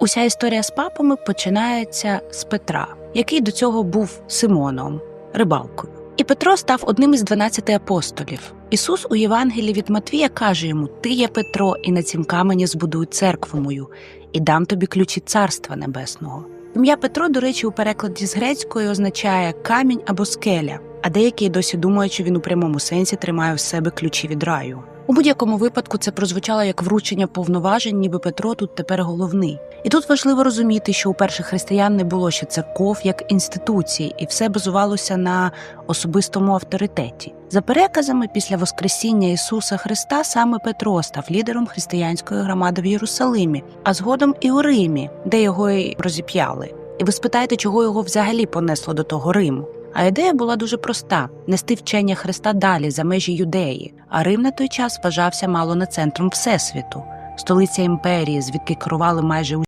Уся історія з папами починається з Петра, який до цього був Симоном, рибалкою. І Петро став одним із 12 апостолів. Ісус у Євангелії від Матвія каже йому: Ти є Петро, і на цім камені збудую церкву мою, і дам тобі ключі Царства Небесного. Ім'я Петро, до речі, у перекладі з грецької означає камінь або скеля, а деякі досі думають, що він у прямому сенсі тримає в себе ключі від раю. У будь-якому випадку це прозвучало як вручення повноважень, ніби Петро тут тепер головний. І тут важливо розуміти, що у перших християн не було ще церков як інституції, і все базувалося на особистому авторитеті. За переказами, після Воскресіння Ісуса Христа саме Петро став лідером християнської громади в Єрусалимі, а згодом і у Римі, де його й розіп'яли. І ви спитаєте, чого його взагалі понесло до того Риму? А ідея була дуже проста: нести вчення Христа далі за межі юдеї. А Рим на той час вважався мало не центром всесвіту, столиця імперії, звідки керували майже